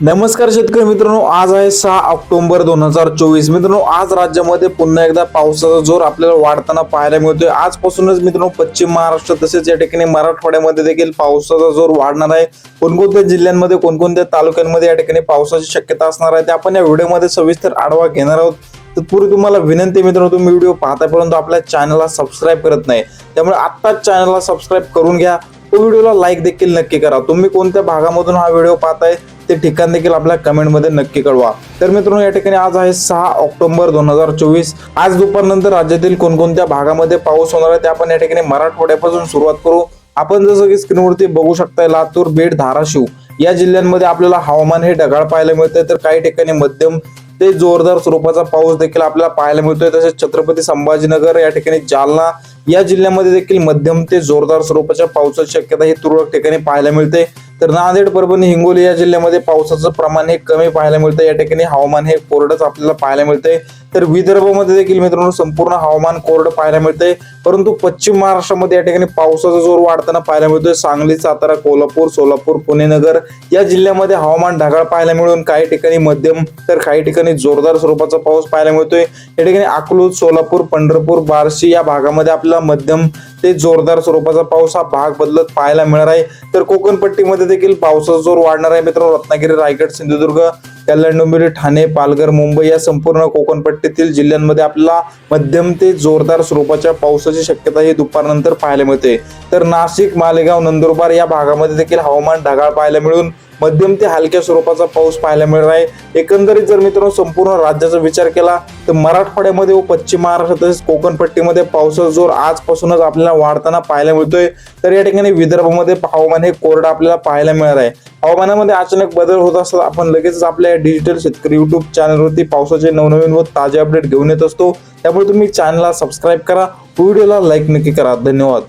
नमस्कार शेतकरी मित्रांनो आज आहे सहा ऑक्टोबर दोन हजार चोवीस. मित्रांनो आज राज्यामध्ये पुन्हा एकदा पावसाचा जोर आपल्याला वाढताना पाहायला मिळतोय. आजपासूनच मित्रांनो पश्चिम महाराष्ट्र तसेच या ठिकाणी मराठवाड्यामध्ये देखील पावसाचा जोर वाढणार आहे. कोणकोणत्या जिल्ह्यांमध्ये कोणकोणत्या तालुक्यांमध्ये या ठिकाणी पावसाची शक्यता असणार आहे ते आपण या व्हिडिओमध्ये सविस्तर आढावा घेणार आहोत. तत्पूर्वी तुम्हाला विनंती मित्रांनो तुम्ही व्हिडिओ पाहता परंतु आपल्या चॅनलला सबस्क्राईब करत नाही. त्यामुळे आत्ताच चॅनलला सबस्क्राईब करून घ्या. तो व्हिडिओला लाईक देखील नक्की करा. तुम्ही कोणत्या भागामधून हा व्हिडिओ पाहताय ते ठिकाण देखील आपल्या कमेंटमध्ये नक्की कळवा. तर मित्रांनो या ठिकाणी आज आहे सहा ऑक्टोबर दोन हजार चोवीस. आज दुपारनंतर राज्यातील कोणकोणत्या भागामध्ये पाऊस होणार आहे ते आपण या ठिकाणी मराठवाड्यापासून सुरुवात करू. आपण जसं की स्क्रीनवरती बघू शकताय लातूर बीड धाराशिव या जिल्ह्यांमध्ये आपल्याला हवामान हे ढगाळ पाहायला मिळतंय. तर काही ठिकाणी मध्यम ते जोरदार स्वरूपाचा पाऊस देखील आपल्याला पाहायला मिळतोय. तसेच छत्रपती संभाजीनगर या ठिकाणी जालना या जिल्ह्यामध्ये देखील मध्यम ते जोरदार स्वरूपाच्या पावसाची शक्यता ही तुरळक ठिकाणी पाहायला मिळते. तर नांदेड परभणी हिंगोली या जिल्ह्यामध्ये पावसाचं प्रमाण हे कमी पाहायला मिळतं या ठिकाणी हवामान हे कोरडच आपल्याला पाहायला मिळतंय. तर विदर्भामध्ये देखील मित्रांनो संपूर्ण हवामान कोरडं पाहायला मिळतंय. परंतु पश्चिम महाराष्ट्रामध्ये या ठिकाणी पावसाचा जोर वाढताना पाहायला मिळतोय. सांगली सातारा कोल्हापूर सोलापूर पुणे नगर या जिल्ह्यामध्ये हवामान ढगाळ पाहायला मिळून काही ठिकाणी मध्यम तर काही ठिकाणी जोरदार स्वरूपाचा पाऊस पाहायला मिळतोय. या ठिकाणी अकलूज सोलापूर पंढरपूर बार्शी या भागामध्ये आपल्याला मध्यम ते जोरदार स्वरूपाचा पाऊस हा भाग बदलत पाहायला मिळणार आहे. तर कोकणपट्टीमध्ये देखील पावसाचा जोर वाढणार आहे मित्रांनो. रत्नागिरी रायगड सिंधुदुर्ग कल्याण डोंबिवली ठाणे पालघर मुंबई या संपूर्ण कोकणपट्टीतील जिल्ह्यांमध्ये आपल्याला मध्यम ते जोरदार स्वरूपाच्या पावसाची शक्यता ही दुपारनंतर पाहायला मिळते. तर नाशिक मालेगाव नंदुरबार या भागामध्ये देखील हवामान ढगाळ पाहायला मिळून मध्यम ते हलक्या स्वरूपाचा पाऊस पाहायला मिळणार आहे. एकंदरीत जर मित्रांनो संपूर्ण राज्याचा विचार केला तर मराठवाड्यामध्ये व पश्चिम महाराष्ट्र तसेच कोकणपट्टीमध्ये पावसाचा जोर आजपासूनच आपल्याला वाढताना पाहायला मिळतोय. तर या ठिकाणी विदर्भामध्ये हवामान हे कोरडं आपल्याला पाहायला मिळणार आहे. हवामानामध्ये अचानक बदल होत असतात आपण लगेचच आपल्या डिजिटल शेतकरी युट्यूब चॅनलवरती पावसाचे नवनवीन व ताजे अपडेट घेऊन येत असतो. त्यामुळे तुम्ही चॅनलला सबस्क्राईब करा व्हिडिओला लाईक नक्की करा. धन्यवाद.